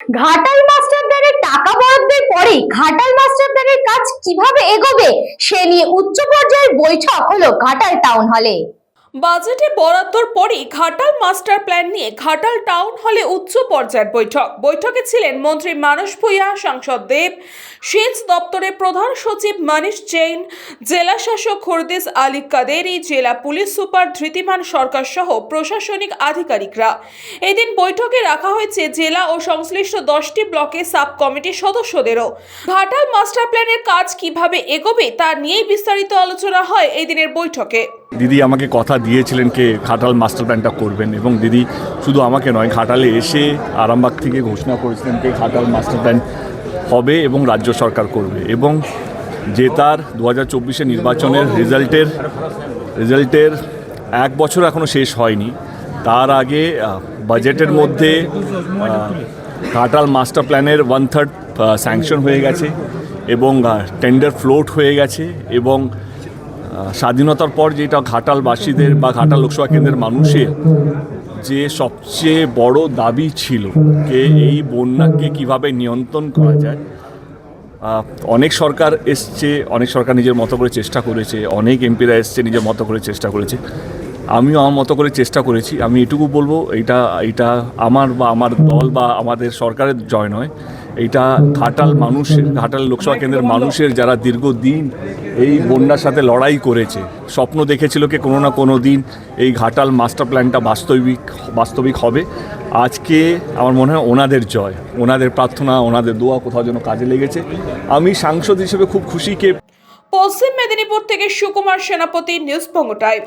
ঘাটাল মাস্টারদারের টাকা বরাদ্দের পরে ঘাটাল মাস্টারদারের কাজ কীভাবে এগোবে, সে নিয়ে উচ্চ পর্যায়ের বৈঠক হলো ঘাটাল টাউন হলে বাজেটে বরাদ্দর পরেই ঘাটাল মাস্টার প্ল্যান নিয়ে ঘাটাল টাউন হলে উচ্চ পর্যায়ের বৈঠক। বৈঠকে ছিলেন মন্ত্রী মানস ভূঁইয়া, সাংসদ দেব, সেচ দপ্তরের প্রধান সচিব মানিশ জৈন, জেলা শাসক হরদিস আলী কাদেরি, জেলা পুলিশ সুপার ধৃতিমান সরকার সহ প্রশাসনিক আধিকারিকরা। এদিন বৈঠকে রাখা হয়েছে জেলা ও সংশ্লিষ্ট দশটি ব্লকের সাব কমিটির সদস্যদেরও। ঘাটাল মাস্টার প্ল্যানের কাজ কীভাবে এগোবে তা নিয়েই বিস্তারিত আলোচনা হয় এই দিনের বৈঠকে। দিদি আমাকে কথা দিয়েছিলেন কে ঘাটাল মাস্টার প্ল্যানটা করবেন এবং দিদি শুধু আমাকে নয়, ঘাটালে এসে আরামবাগ থেকে ঘোষণা করেছিলেন কে ঘাটাল মাস্টার প্ল্যান হবে এবং রাজ্য সরকার করবে এবং যে তার দু হাজার নির্বাচনের রেজাল্টের রেজাল্টের এক বছর এখনও শেষ হয়নি। তার আগে বাজেটের মধ্যে ঘাটাল মাস্টার প্ল্যানের ওয়ান থার্ড স্যাংশন হয়ে গেছে এবং টেন্ডার ফ্লোট হয়ে গেছে এবং স্বাধীনতার পর যেটা ঘাটালবাসীদের বা ঘাটাল লোকসভা কেন্দ্রের মানুষের যে সবচেয়ে বড় দাবি ছিল যে এই বন্যাকে কীভাবে নিয়ন্ত্রণ করা যায় অনেক সরকার এসছে, অনেক সরকার নিজের মতো করে চেষ্টা করেছে, অনেক এমপিরা এসছে, নিজের মতো করে চেষ্টা করেছে। আমিও আমার মতো করে চেষ্টা করেছি। আমি এটুকু বলব এটা এটা আমার বা আমার দল বা আমাদের সরকারের জয় নয়। এটা ঘাটাল মানুষের ঘাটাল লোকসভা কেন্দ্রের মানুষের যারা দীর্ঘদিন এই বন্যার সাথে লড়াই করেছে স্বপ্ন দেখেছিল কি কোনো না কোনো দিন এই ঘাটাল মাস্টার প্ল্যানটা বাস্তবিক বাস্তবিক হবে। আজকে আমার মনে হয় ওনাদের জয় ওনাদের প্রার্থনা ওনাদের দোয়া কোথাও যেন কাজে লেগেছে। আমি সাংসদ হিসেবে খুব খুশি কে পশ্চিম মেদিনীপুর থেকে সুকুমার সেনাপতি নিউজ পঙ্গ টাইম